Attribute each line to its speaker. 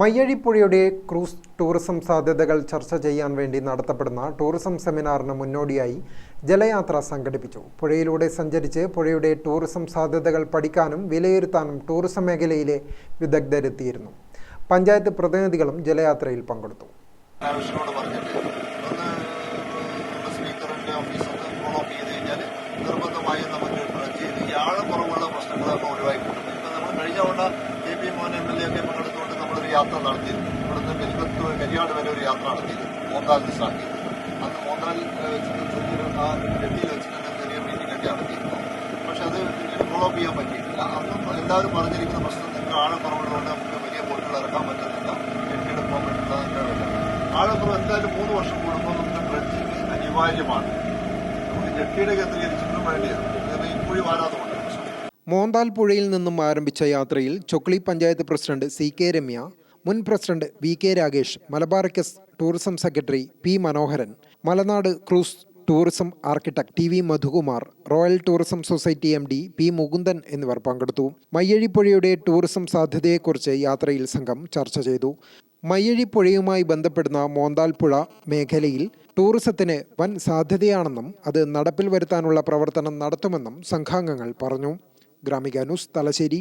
Speaker 1: മയ്യഴിപ്പുഴയുടെ cruise tourism സാധ്യതകൾ ചർച്ച ചെയ്യാൻ വേണ്ടി നടത്തപ്പെടുന്ന ടൂറിസം സെമിനാറിന് മുന്നോടിയായി ജലയാത്ര സംഘടിപ്പിച്ചു. പുഴയിലൂടെ സഞ്ചരിച്ച് പുഴയുടെ ടൂറിസം സാധ്യതകൾ പഠിക്കാനും വിലയിരുത്താനും ടൂറിസം മേഖലയിലെ വിദഗ്ധരെത്തിയിരുന്നു. പഞ്ചായത്ത് പ്രതിനിധികളും ജലയാത്രയിൽ പങ്കെടുത്തു.
Speaker 2: നമ്മൾ കഴിഞ്ഞ തവണ A P Mohan M L A ഒക്കെ പങ്കെടുത്തുകൊണ്ട് നമ്മളൊരു യാത്ര നടത്തിയിരുന്നു. ഇവിടുന്ന് പെരുമ്പത്തൂർ കരിയാട് വരെ ഒരു യാത്ര നടത്തിയിരുന്നു. മോന്താൽ സ്റ്റാർട്ട് അന്ന് മോന്താൽ വെച്ചിട്ട് ആ ഡൽഹിയിൽ വെച്ചിട്ട് ചെറിയ മീറ്റിംഗ് ഒക്കെ നടത്തിയിരുന്നു. പക്ഷെ അത് പിന്നീട് ഫോളോ അപ്പ് ചെയ്യാൻ പറ്റിയിട്ടില്ല. അന്നും എല്ലാവരും പറഞ്ഞിരിക്കുന്ന പ്രശ്നം നിങ്ങൾക്ക് ആഴക്കുറവുള്ളതുകൊണ്ട് നമുക്ക് വലിയ ബോട്ടുകൾ ഇറക്കാൻ പറ്റുന്നില്ല. കെട്ടിയെടുക്കാൻ പറ്റുന്നില്ല എന്നൊക്കെ വരും ആഴക്കുറവ് എന്തായാലും മൂന്ന് വർഷം കൂടുമ്പോൾ നമുക്ക് ഡ്രഡ്ജിങ് അനിവാര്യമാണ്. നമുക്ക് ജെട്ടിയുടെ കേന്ദ്രീകരിച്ചിട്ടും വേണ്ടിയത് കാരണം ഈ കുഴി വാരാത്തതുകൊണ്ട് പ്രശ്നം
Speaker 1: മോന്താൽ പുഴയിൽ നിന്നും ആരംഭിച്ച യാത്രയിൽ Chokli panchayat president C K Ramya മുൻ president V K Ragesh Malabaricus tourism secretary P Manoharan Malanad cruise tourism architect T V Madhukumar royal tourism society M D P Mukundan എന്നിവർ പങ്കെടുത്തു. മയ്യഴിപ്പുഴയുടെ ടൂറിസം സാധ്യതയെക്കുറിച്ച് യാത്രയിൽ സംഘം ചർച്ച ചെയ്തു. മയ്യഴിപ്പുഴയുമായി ബന്ധപ്പെടുന്ന മോന്താൽപ്പുഴ മേഖലയിൽ ടൂറിസത്തിന് വൻ സാധ്യതയാണെന്നും അത് നടപ്പിൽ വരുത്താനുള്ള പ്രവർത്തനം നടത്തുമെന്നും സംഘാംഗങ്ങൾ പറഞ്ഞു. ග්‍රාමිකයන්ුස් තලසෙරි